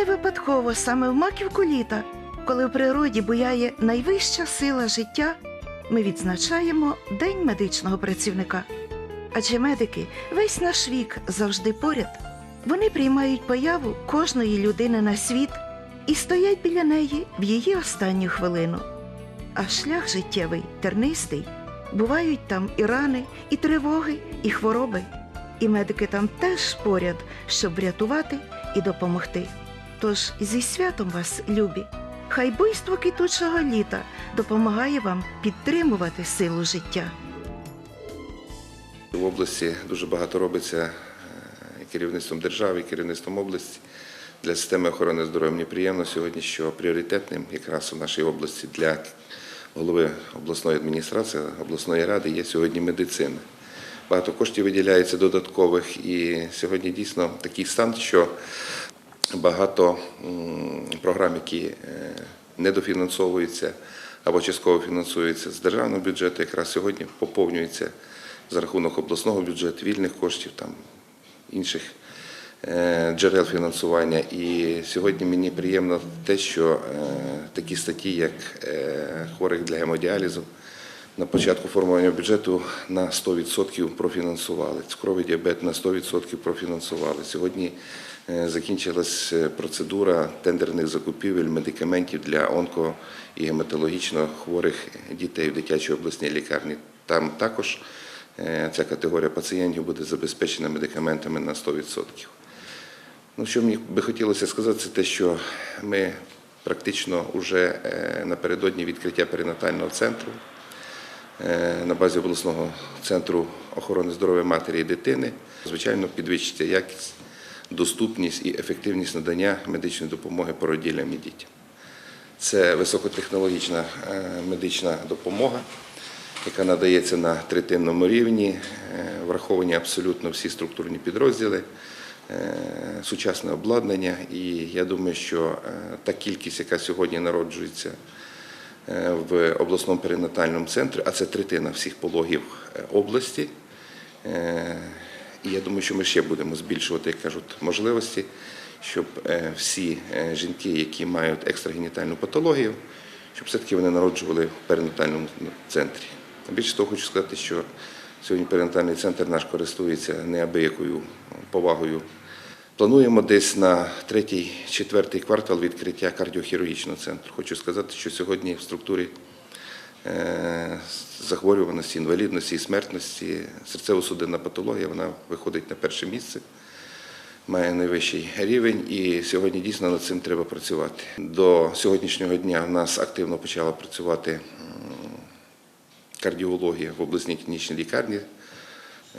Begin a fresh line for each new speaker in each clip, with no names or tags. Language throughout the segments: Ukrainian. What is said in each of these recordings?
не випадково саме в маківку літа, коли в природі буяє найвища сила життя, ми відзначаємо День медичного працівника. Адже медики весь наш вік завжди поряд. Вони приймають появу кожної людини на світ і стоять біля неї в її останню хвилину. А шлях життєвий, тернистий, бувають там і рани, і тривоги, і хвороби. І медики там теж поряд, щоб врятувати і допомогти. Тож зі святом вас, любі! Хай буйство квітучого літа допомагає вам підтримувати силу життя.
В області дуже багато робиться е, керівництвом держави, керівництвом області для системи охорони здоров'я. Мені приємно сьогодні, що пріоритетним якраз у нашій області для голови обласної адміністрації, обласної ради є сьогодні медицина. Багато коштів виділяється додаткових, і сьогодні дійсно такий стан, що багато програм, які е, недофінансовуються або частково фінансуються з державного бюджету, якраз сьогодні поповнюються за рахунок обласного бюджету, вільних коштів, там інших е, джерел фінансування. І сьогодні мені приємно те, що е, такі статті, як хворих для гемодіалізу, на початку формування бюджету на 100% профінансували. Цукровий діабет на 100% профінансували. Сьогодні закінчилась е, процедура тендерних закупівель медикаментів для онко і гематологічно хворих дітей в дитячій обласній лікарні. Там також е, ця категорія пацієнтів буде забезпечена медикаментами на 100%. Ну, що мені би хотілося сказати, це те, що ми практично вже е, напередодні відкриття перинатального центру е, на базі обласного центру охорони здоров'я матері і дитини. Звичайно, підвищиться якість, доступність і ефективність надання медичної допомоги породіллям і дітям. Це високотехнологічна е, медична допомога, яка надається на третинному рівні, е, враховані абсолютно всі структурні підрозділи, е, сучасне обладнання. І я думаю, що та кількість, яка сьогодні народжується в обласному перинатальному центрі, а це третина всіх пологів області. І я думаю, що ми ще будемо збільшувати, як кажуть, можливості, щоб е, всі е, жінки, які мають екстрагенітальну патологію, щоб все-таки вони народжували в перинатальному центрі. Більше того, хочу сказати, що сьогодні перинатальний центр наш користується неабиякою повагою. Плануємо десь на третій, четвертий квартал відкриття кардіохірургічного центру. Хочу сказати, що сьогодні в структурі захворюваності, інвалідності і смертності серцево-судинна патологія вона виходить на перше місце, має найвищий рівень, і сьогодні дійсно над цим треба працювати. До сьогоднішнього дня в нас активно почала працювати кардіологія в обласній клінічній лікарні.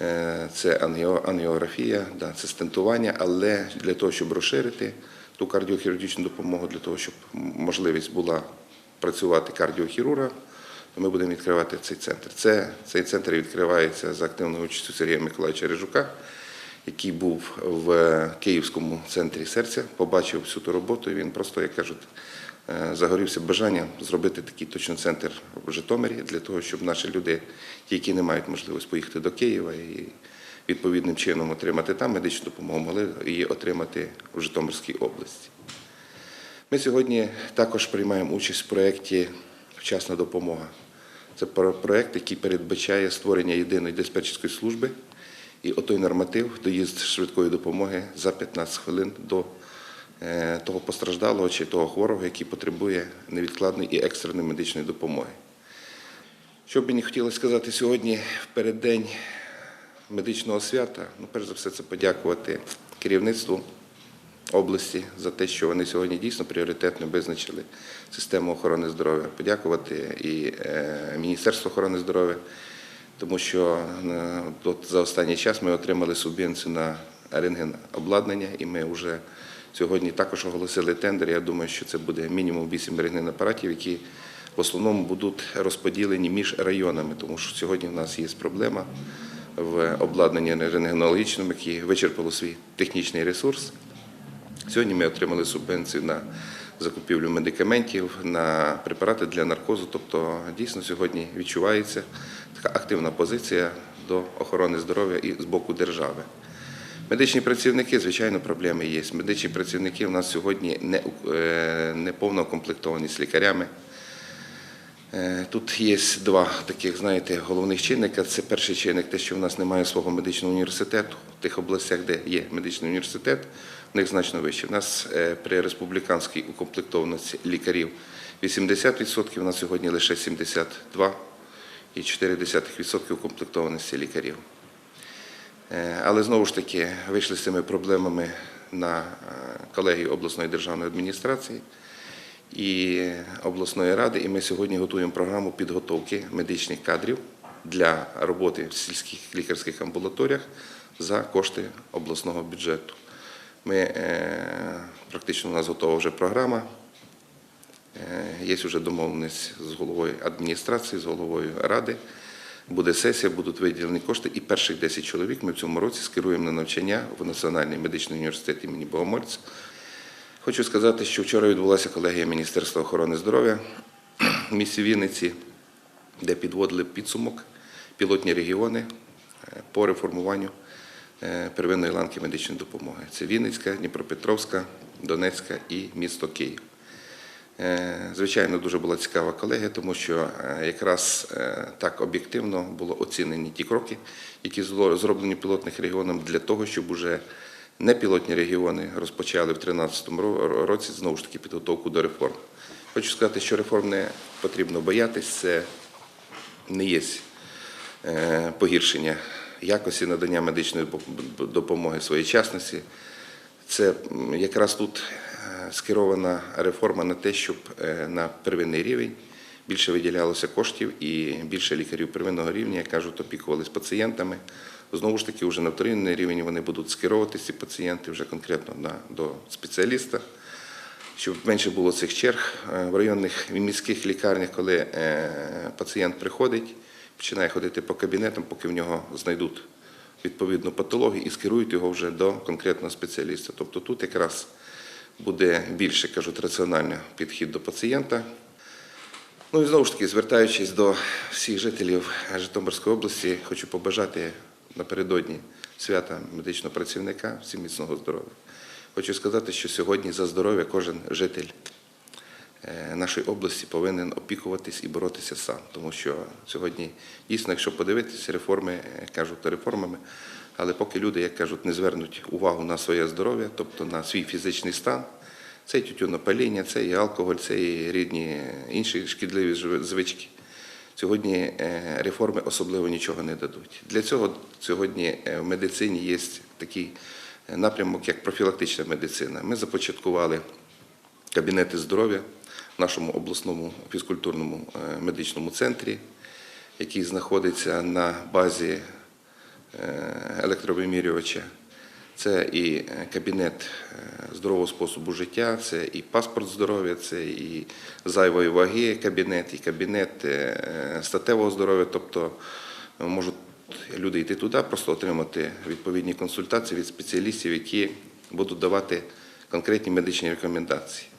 Е, Це ангіографія, це стентування, але для того, щоб розширити ту кардіохірургічну допомогу, для того, щоб можливість була працювати кардіохірурга, то ми будемо відкривати цей центр. Це, цей центр відкривається за активною участю Сергія Миколаївича Рижука, який був в Київському центрі серця, побачив всю ту роботу, і він просто, як кажуть, е, загорівся бажанням зробити такий точно центр в Житомирі для того, щоб наші люди, ті, які не мають можливості поїхати до Києва і відповідним чином отримати там медичну допомогу, могли її отримати в Житомирській області. Ми сьогодні також приймаємо участь в проєкті Вчасна допомога. Це про- проєкт, який передбачає створення єдиної диспетчерської служби і отой норматив доїзд швидкої допомоги за 15 хвилин до е, того постраждалого чи того хворого, який потребує невідкладної і екстреної медичної допомоги. Що б мені хотілося сказати сьогодні, в переддень медичного свята, ну, перш за все, це подякувати керівництву області за те, що вони сьогодні дійсно пріоритетно визначили систему охорони здоров'я. Подякувати і е, Міністерству охорони здоров'я, тому що е, от за останній час ми отримали субвенцію на рентген обладнання, і ми вже сьогодні також оголосили тендер. Я думаю, що це буде мінімум 8 рентген апаратів, які в основному будуть розподілені між районами, тому що сьогодні в нас є проблема в обладнанні рентгенологічному, яке вичерпало свій технічний ресурс. Сьогодні ми отримали субвенцію на закупівлю медикаментів, на препарати для наркозу. Тобто дійсно сьогодні відчувається така активна позиція до охорони здоров'я і з боку держави. Медичні працівники, звичайно, проблеми є. Медичні працівники у нас сьогодні не, е, не повно укомплектовані з лікарями. Е, Тут є два таких, знаєте, головних чинника. Це перший чинник, те, що в нас немає свого медичного університету. В тих областях, де є медичний університет, в них значно вище. У нас е, при республіканській укомплектованості лікарів 80%, у нас сьогодні лише 72,4% укомплектованості лікарів. Е, Але знову ж таки вийшли з цими проблемами на е, колегію обласної державної адміністрації і обласної ради. І ми сьогодні готуємо програму підготовки медичних кадрів для роботи в сільських лікарських амбулаторіях за кошти обласного бюджету. Ми е, практично у нас готова вже програма. Е, Є вже домовленість з головою адміністрації, з головою ради. Буде сесія, будуть виділені кошти, і перших 10 чоловік ми в цьому році скеруємо на навчання в Національний медичний університет імені Богомольця. Хочу сказати, що вчора відбулася колегія Міністерства охорони здоров'я в місті Вінниці, де підводили підсумок пілотні регіони е, по реформуванню первинної ланки медичної допомоги. Це Вінницька, Дніпропетровська, Донецька і місто Київ. Е, Звичайно, дуже була цікава колегія, тому що е, якраз е, так об'єктивно було оцінені ті кроки, які зроблені пілотних регіоном для того, щоб уже непілотні регіони розпочали в 2013 році знову ж таки підготовку до реформ. Хочу сказати, що реформ не потрібно боятись, це не є е, погіршення якості надання медичної допомоги своєчасності. Це якраз тут е, скерована реформа на те, щоб е, на первинний рівень більше виділялося коштів і більше лікарів первинного рівня, як кажуть, опікувалися пацієнтами. Знову ж таки, вже на вторинний рівень вони будуть скеровуватися, ці пацієнти вже конкретно на, до спеціаліста, щоб менше було цих черг Е, в районних і міських лікарнях, коли пацієнт приходить, починає ходити по кабінетам, поки в нього знайдуть відповідну патологію і скерують його вже до конкретного спеціаліста. Тобто тут якраз буде більше, кажуть, раціональний підхід до пацієнта. Ну і знову ж таки, звертаючись до всіх жителів Житомирської області, хочу побажати напередодні свята медичного працівника всім міцного здоров'я. Хочу сказати, що сьогодні за здоров'я кожен житель нашої області повинен опікуватись і боротися сам. Тому що сьогодні дійсно, якщо подивитися, реформи е, кажуть реформами, але поки люди, як кажуть, не звернуть увагу на своє здоров'я, тобто на свій фізичний стан, це і тютюнопаління, це і алкоголь, це і рідні е, інші шкідливі звички. Сьогодні е, реформи особливо нічого не дадуть. Для цього сьогодні е, в медицині є такий е, напрямок, як профілактична медицина. Ми започаткували кабінети здоров'я нашому обласному фізкультурному е, медичному центрі, який знаходиться на базі е, електровимірювача. Це і е, кабінет здорового способу життя, це і паспорт здоров'я, це і зайвої ваги кабінет, і кабінет статевого здоров'я. Тобто можуть люди йти туди, просто отримати відповідні консультації від спеціалістів, які будуть давати конкретні медичні рекомендації.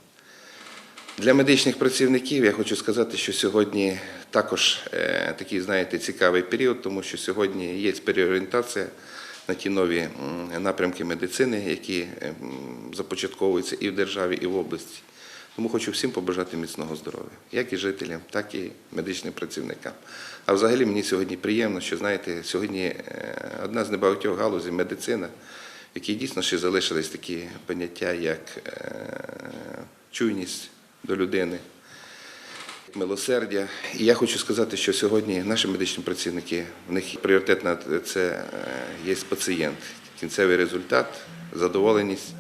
Для медичних працівників я хочу сказати, що сьогодні також е, такий, знаєте, цікавий період, тому що сьогодні є переорієнтація на ті нові напрямки медицини, які е, започатковуються і в державі, і в області. Тому хочу всім побажати міцного здоров'я, як і жителям, так і медичним працівникам. А взагалі мені сьогодні приємно, що знаєте, сьогодні е, одна з небагатьох галузей медицина, в якій дійсно ще залишились такі поняття, як е, чуйність до людини, милосердя. І я хочу сказати, що сьогодні наші медичні працівники, в них пріоритетна це е, є пацієнт, кінцевий результат, задоволеність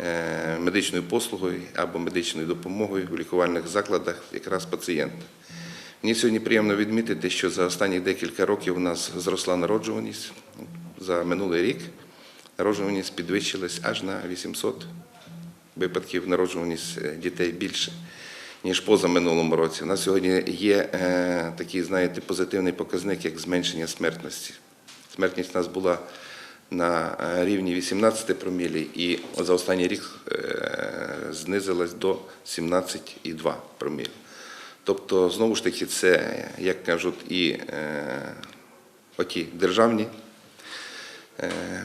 е, медичною послугою або медичною допомогою в лікувальних закладах якраз пацієнта. Мені сьогодні приємно відмітити, що за останні декілька років у нас зросла народжуваність. За минулий рік народжуваність підвищилась аж на 800 випадків народжуваність е, дітей більше, ніж поза минулому році. У нас сьогодні є е, такий, знаєте, позитивний показник, як зменшення смертності. Смертність у нас була на е, рівні 18 промілі і за останній рік знизилась до 17,2 промілі. Тобто, знову ж таки, це, як кажуть, і е, оті державні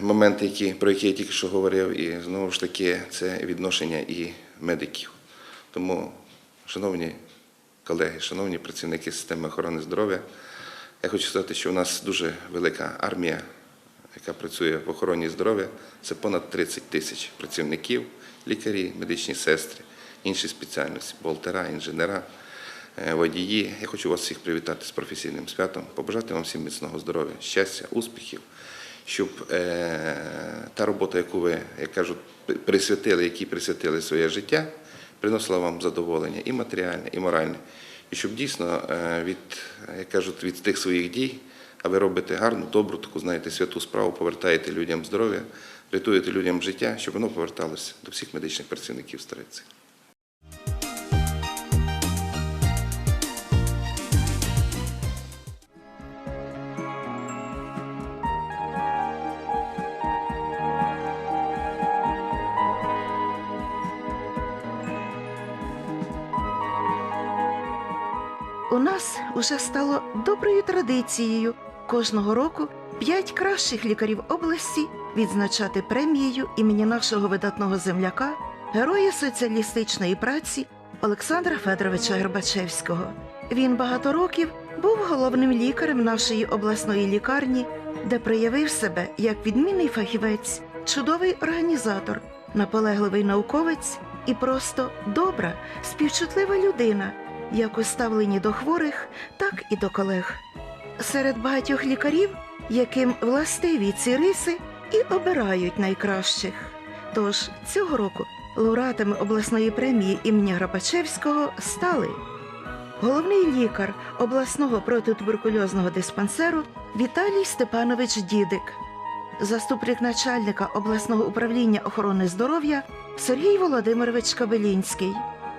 моменти, які, про які я тільки що говорив, і знову ж таки це відношення і медиків. Тому, шановні колеги, шановні працівники системи охорони здоров'я, я хочу сказати, що у нас дуже велика армія, яка працює в охороні здоров'я. Це понад 30 тисяч працівників, лікарі, медичні сестри, інші спеціальності, бухгалтера, інженера, е, водії. Я хочу вас всіх привітати з професійним святом, побажати вам всім міцного здоров'я, щастя, успіхів, щоб е, та робота, яку ви, як кажуть, присвятили, які присвятили своє життя, приносила вам задоволення і матеріальне, і моральне. І щоб дійсно е, від, як кажуть, від тих своїх дій, а ви робите гарну, добру, таку, знаєте, святу справу, повертаєте людям здоров'я, рятуєте людям життя, щоб воно поверталося до всіх медичних працівників стариці.
У нас уже стало доброю традицією кожного року п'ять кращих лікарів області відзначати премією імені нашого видатного земляка, героя соціалістичної праці Олександра Федоровича Горбачевського. Він багато років був головним лікарем нашої обласної лікарні, де проявив себе як відмінний фахівець, чудовий організатор, наполегливий науковець і просто добра, співчутлива людина, як у ставленні до хворих, так і до колег. Серед багатьох лікарів, яким властиві ці риси, і обирають найкращих. Тож цього року лауреатами обласної премії імені Грабачевського стали головний лікар обласного протитуберкульозного диспансеру Віталій Степанович Дідик, заступник начальника обласного управління охорони здоров'я Сергій Володимирович Кабелінський,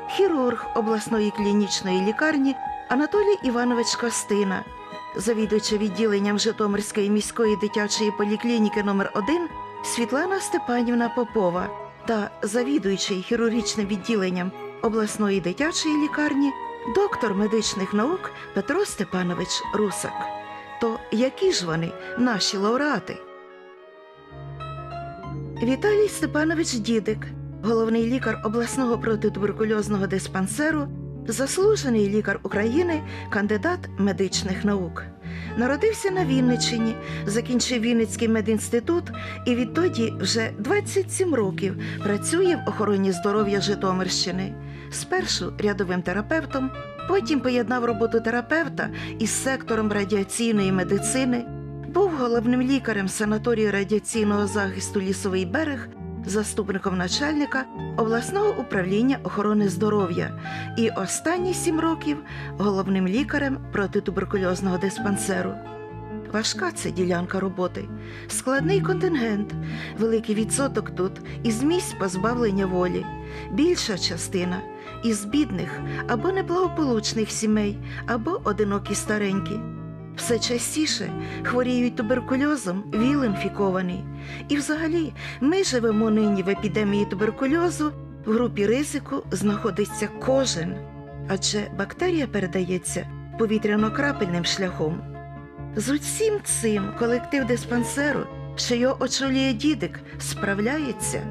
хірург обласної клінічної лікарні Анатолій Іванович Костина, завідувача відділенням Житомирської міської дитячої поліклініки номер 1 Світлана Степанівна Попова та завідуючий хірургічним відділенням обласної дитячої лікарні доктор медичних наук Петро Степанович Русак. То які ж вони, наші лауреати? Віталій Степанович Дідик, головний лікар обласного протитуберкульозного диспансеру, заслужений лікар України, кандидат медичних наук. Народився на Вінниччині, закінчив Вінницький медінститут і відтоді вже 27 років працює в охороні здоров'я Житомирщини. Спершу рядовим терапевтом, потім поєднав роботу терапевта із сектором радіаційної медицини, був головним лікарем санаторію радіаційного захисту Лісовий берег, заступником начальника обласного управління охорони здоров'я і останні сім років головним лікарем протитуберкульозного диспансеру. Важка це ділянка роботи, складний контингент, великий відсоток тут із місць позбавлення волі, більша частина із бідних або неблагополучних сімей, або одинокі старенькі. Все частіше хворіють туберкульозом віл-інфіковані. І взагалі ми живемо нині в епідемії туберкульозу, в групі ризику знаходиться кожен, адже бактерія передається повітряно-крапельним шляхом. З усім цим колектив диспансеру, що його очолює дідик, справляється.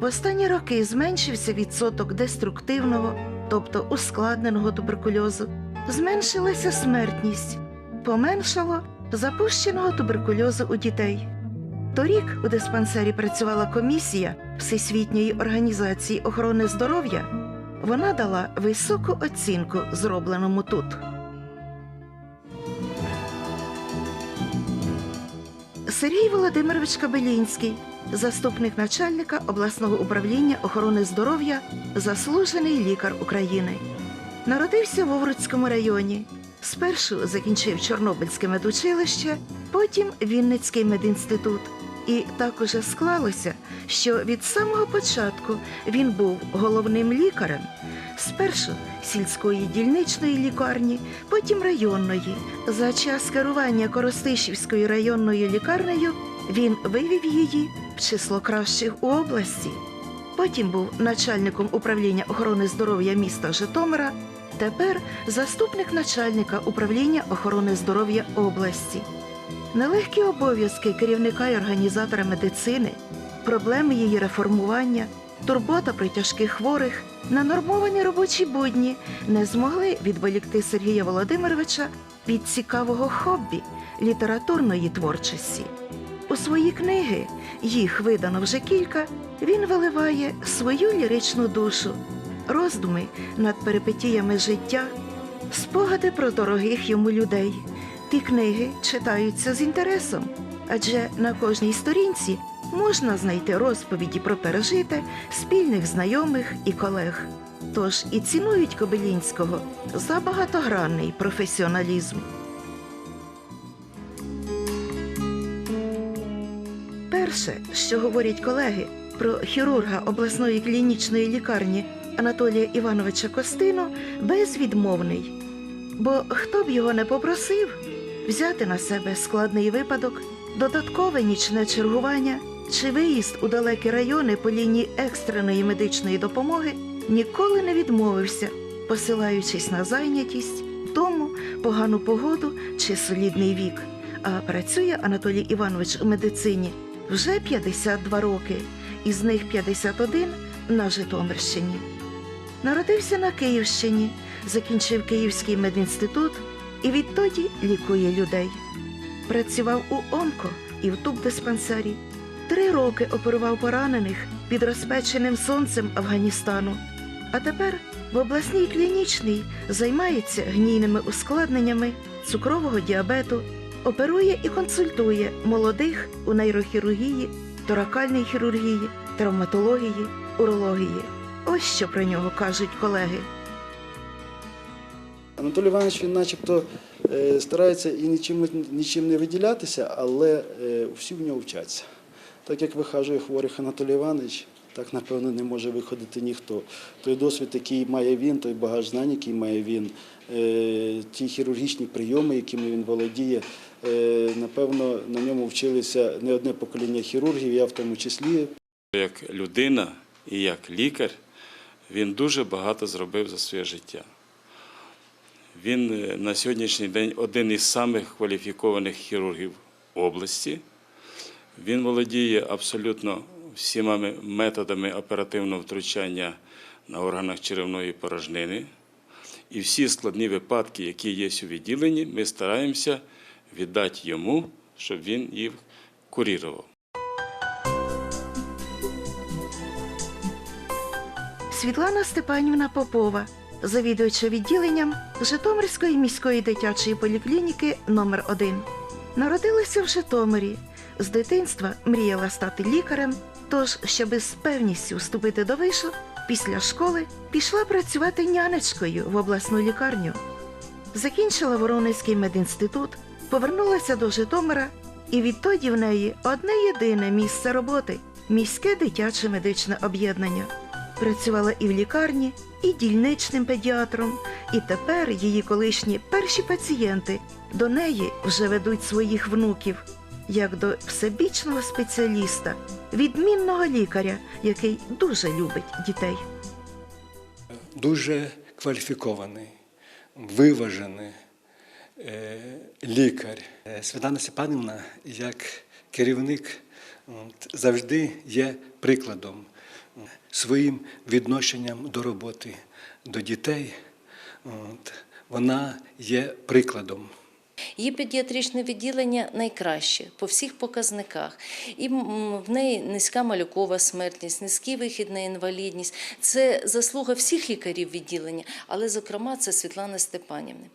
В останні роки зменшився відсоток деструктивного, тобто ускладненого туберкульозу, зменшилася смертність, поменшало запущеного туберкульозу у дітей. Торік у диспансері працювала комісія Всесвітньої організації охорони здоров'я. Вона дала високу оцінку зробленому тут. Сергій Володимирович Кабелінський, заступник начальника обласного управління охорони здоров'я, заслужений лікар України. Народився в Овруцькому районі. Спершу закінчив Чорнобильське медучилище, потім Вінницький медінститут. І так уже склалося, що від самого початку він був головним лікарем спершу сільської дільничної лікарні, потім районної. За час керування Коростишівською районною лікарнею він вивів її в число кращих у області. Потім був начальником управління охорони здоров'я міста Житомира, тепер заступник начальника управління охорони здоров'я області. Нелегкі обов'язки керівника і організатора медицини, проблеми її реформування, турбота про тяжких хворих, нанормовані робочі будні не змогли відволікти Сергія Володимировича від цікавого хобі літературної творчості. У свої книги, їх видано вже кілька, він виливає свою ліричну душу, роздуми над перипетіями життя, спогади про дорогих йому людей. Ті книги читаються з інтересом, адже на кожній сторінці можна знайти розповіді про пережите спільних знайомих і колег. Тож і цінують Кобилінського за багатогранний професіоналізм. Перше, що говорять колеги про хірурга обласної клінічної лікарні Анатолія Івановича Костину, безвідмовний. Бо хто б його не попросив взяти на себе складний випадок, додаткове нічне чергування чи виїзд у далекі райони по лінії екстреної медичної допомоги, ніколи не відмовився, посилаючись на зайнятість, тому погану погоду чи солідний вік. А працює Анатолій Іванович у медицині вже 52 роки, із них 51 на Житомирщині. Народився на Київщині, закінчив Київський медінститут і відтоді лікує людей. Працював у онко і в тубдиспансері. Три роки оперував поранених під розпеченим сонцем Афганістану. А тепер в обласній клінічній займається гнійними ускладненнями цукрового діабету, оперує і консультує молодих у нейрохірургії, торакальній хірургії, травматології, урології. Ось що про нього кажуть колеги.
Анатолій Іванович він начебто е, старається і нічим, нічим не виділятися, але е, всі в нього вчаться. Так як вихажує хворих Анатолій Іванович, так напевно не може виходити ніхто. Той досвід, який має він, той багаж знань, який має він, е, ті хірургічні прийоми, якими він володіє, напевно, на ньому вчилися не одне покоління хірургів, я в тому числі.
Як людина і як лікар він дуже багато зробив за своє життя. Він е, на сьогоднішній день один із самих кваліфікованих хірургів області. Він володіє абсолютно всіма методами оперативного втручання на органах черевної порожнини. І всі складні випадки, які є у відділенні, ми стараємося віддати йому, щоб він їх курірував.
Світлана Степанівна Попова, завідуюча відділенням Житомирської міської дитячої поліклініки номер 1 Народилася в Житомирі. З дитинства мріяла стати лікарем, тож, щоби з певністю вступити до вишу, після школи пішла працювати нянечкою в обласну лікарню. Закінчила Воронезький медінститут, повернулася до Житомира, і відтоді в неї одне єдине місце роботи міське дитяче медичне об'єднання. Працювала і в лікарні, і дільничним педіатром, і тепер її колишні перші пацієнти до неї вже ведуть своїх внуків, як до всебічного спеціаліста, відмінного лікаря, який дуже любить дітей.
дуже кваліфікований, виважений е, лікар. Е, Світлана Степанівна, як керівник, завжди є прикладом своїм відношенням до роботи, до дітей. От, вона є прикладом.
Її педіатричне відділення найкраще по всіх показниках. І в неї низька малюкова смертність, низький вихід на інвалідність. Це заслуга всіх лікарів відділення, але, зокрема, це Світлани Степанівни.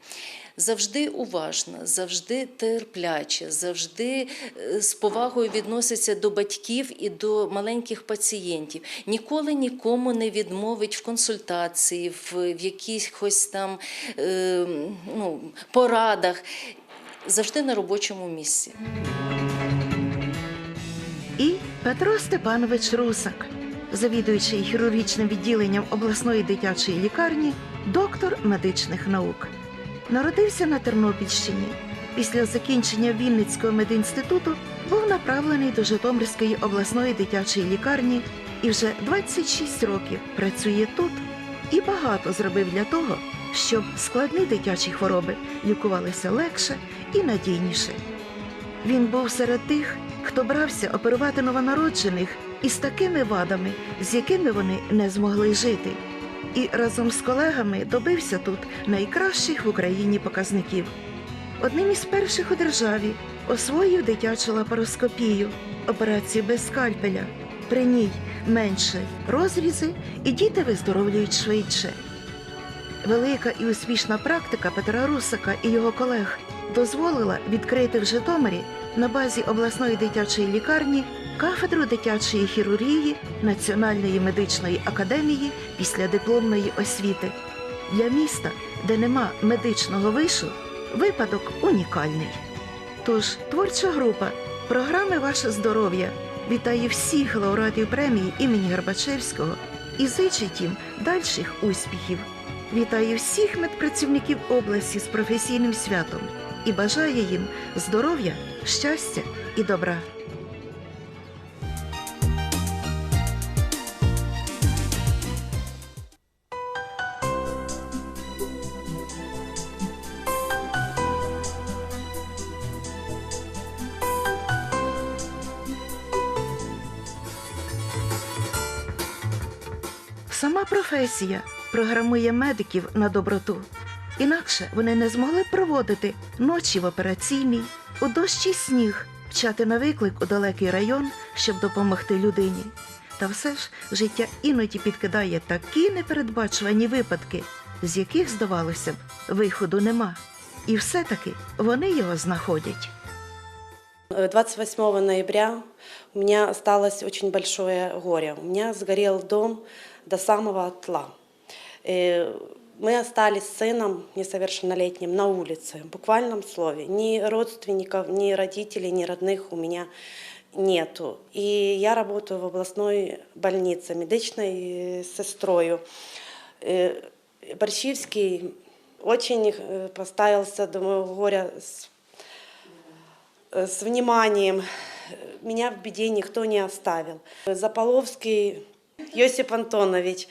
Завжди уважна, завжди терпляча, завжди е, з повагою відноситься до батьків і до маленьких пацієнтів. Ніколи нікому не відмовить в консультації, в, якихось там е, ну, порадах. Завжди на робочому місці.
І Петро Степанович Русак, завідуючий хірургічним відділенням обласної дитячої лікарні, доктор медичних наук. Народився на Тернопільщині. Після закінчення Вінницького медінституту був направлений до Житомирської обласної дитячої лікарні і вже 26 років працює тут і багато зробив для того, щоб складні дитячі хвороби лікувалися легше і надійніше. Він був серед тих, хто брався оперувати новонароджених із такими вадами, з якими вони не змогли жити. І разом з колегами добився тут найкращих в Україні показників. Одним із перших у державі освоїв дитячу лапароскопію, операцію без скальпеля. При ній менше розрізи, і діти виздоровлюють швидше. Велика і успішна практика Петра Русака і його колег дозволила відкрити в Житомирі на базі обласної дитячої лікарні кафедру дитячої хірургії Національної медичної академії післядипломної освіти. Для міста, де нема медичного вишу, випадок унікальний. Тож творча група програми Ваше здоров'я вітає всіх лауреатів премії імені Горбачевського і зичить їм дальших успіхів. Вітаю всіх медпрацівників області з професійним святом і бажає їм здоров'я, щастя і добра. Сама професія програмує медиків на доброту. Інакше вони не змогли проводити ночі в операційній, у дощ і сніг, вчати на виклик у далекий район, щоб допомогти людині. Та все ж життя іноді підкидає такі непередбачувані випадки, з яких, здавалося б, виходу нема. І все-таки вони його знаходять.
Э, 28 ноября у меня осталось очень большое горе. У меня сгорел дом до самого тла. Э, Мы остались с сыном несовершеннолетним на улице, в буквальном слове. Ни родственников, ни родителей, ни родных у меня нету. И я работаю в областной больнице медичной э, сестрою. Э, Борщевский очень поставился моего горя с с вниманием. Меня в беде никто не оставил. Заполовский Йосип Антонович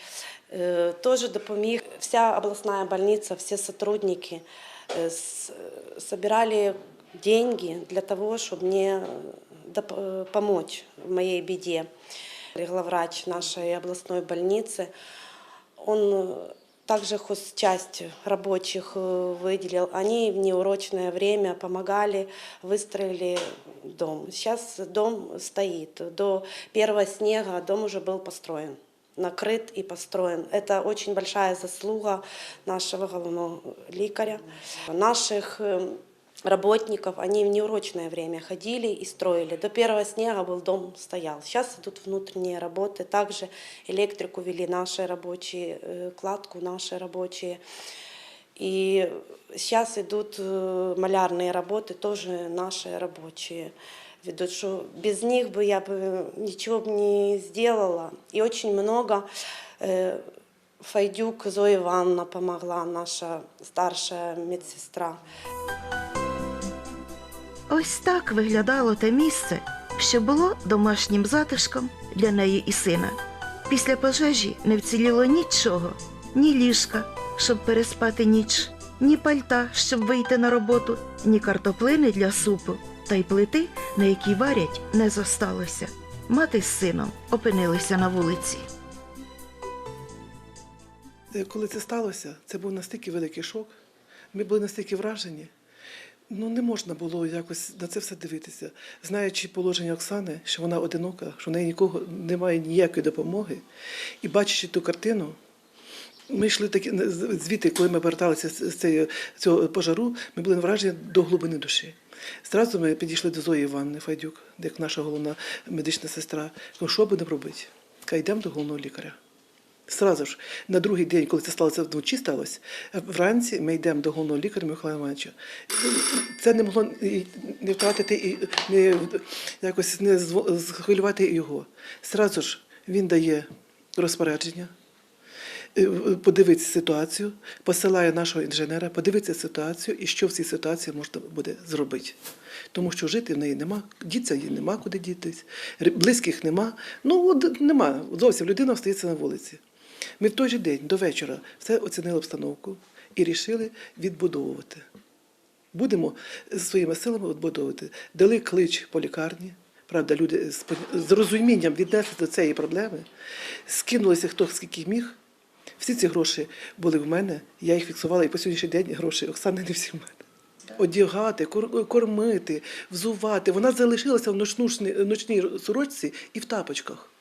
э, тоже допоміг. Вся областная больница, все сотрудники э, с- собирали деньги для того, чтобы мне доп- э, помочь в моей беде. Главврач нашей областной больницы, он э, также хозчасть рабочих э, выделил. Они в неурочное время помогали, выстроили дом. Сейчас дом стоит. До первого снега дом уже был построен накрыт и построен. Это очень большая заслуга нашего головного лекаря, наших э, работников. Они в неурочное время ходили и строили. До первого снега был дом стоял. Сейчас идут внутренние работы. Также электрику вели наши рабочие, э, кладку наши рабочие. И сейчас идут э, малярные работы, тоже наши рабочие ведут, что без них бы я бы ничего бы не сделала. И очень много э, Файдюк Зоя Ивановна помогла, наша старшая медсестра.
Ось так виглядало те місце, що було домашнім затишком для неї і сина. Після пожежі не вціліло нічого, ні ліжка, щоб переспати ніч, ні пальта, щоб вийти на роботу, ні картоплини для супу, та й плити, на якій варять, не зосталося. Мати з сином опинилися на вулиці.
Е, Коли це сталося, це був настільки великий шок. Ми були настільки вражені. Ну, не можна було якось на це все дивитися. Знаючи положення Оксани, що вона одинока, що в неї нікого немає ніякої допомоги, і бачачи ту картину, ми йшли такі звідти, коли ми поверталися з цього пожару, ми були вражені до глибини душі. Зразу ми підійшли до Зої Івановни Файдюк, як наша головна медична сестра. Що будемо робити? Йдемо до головного лікаря. Сразу ж на другий день, коли це сталося вночі, сталося вранці. Ми йдемо до головного лікаря Михайла Івановича. Це не могло не втратити і не якось не схвилювати його. Сразу ж він дає розпорядження. е, Подивитися ситуацію, посилає нашого інженера, подивитися ситуацію і що в цій ситуації можна буде зробити. Тому що жити в неї нема, діться їй нема куди дітись, близьких нема. Ну, нема. Зовсім людина остається на вулиці. Ми в той же день до вечора все оцінили обстановку і рішили відбудовувати. будемо своїми силами відбудовувати. Дали клич по лікарні. Правда, люди з розумінням віднесли до цієї проблеми, скинулися хто скільки міг. Всі ці гроші були в мене, я їх фіксувала, і по сьогоднішній день гроші Оксани не всі в мене. Одягати, кормити, взувати. Вона залишилася в ночній сорочці і в тапочках.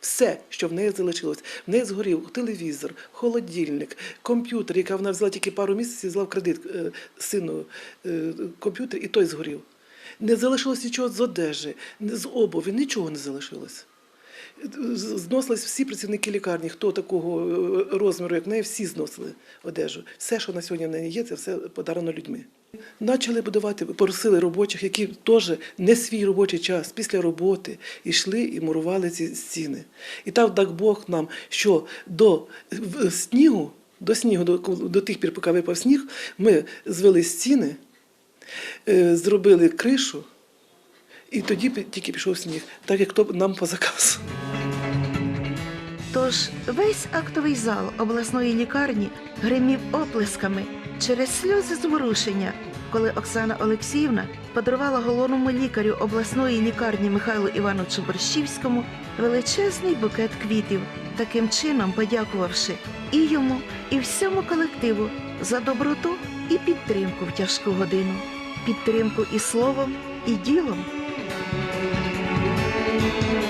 Все, що в неї залишилось. В неї згорів телевізор, холодильник, комп'ютер, який вона взяла тільки пару місяців, взяла в кредит е, сину е, комп'ютер, і той згорів. Не залишилось нічого з одежі, з обуві, нічого не залишилось. Зносились всі працівники лікарні, хто такого е, розміру, як неї, всі зносили одежу. Все, що на сьогодні в неї є, це все подарено людьми. Почали будувати, просили робочих, які теж не свій робочий час, після роботи йшли і мурували ці стіни. І так дай Бог нам, що до снігу, до снігу, до, до тих пір, поки випав сніг, ми звели стіни, е, зробили кришу, і тоді тільки пішов сніг, так як то нам по заказу.
Тож весь актовий зал обласної лікарні гримів оплесками через сльози зворушення, коли Оксана Олексіївна подарувала головному лікарю обласної лікарні Михайлу Івановичу Борщівському величезний букет квітів, таким чином подякувавши і йому, і всьому колективу за доброту і підтримку в тяжку годину, підтримку і словом, і ділом. Thank you.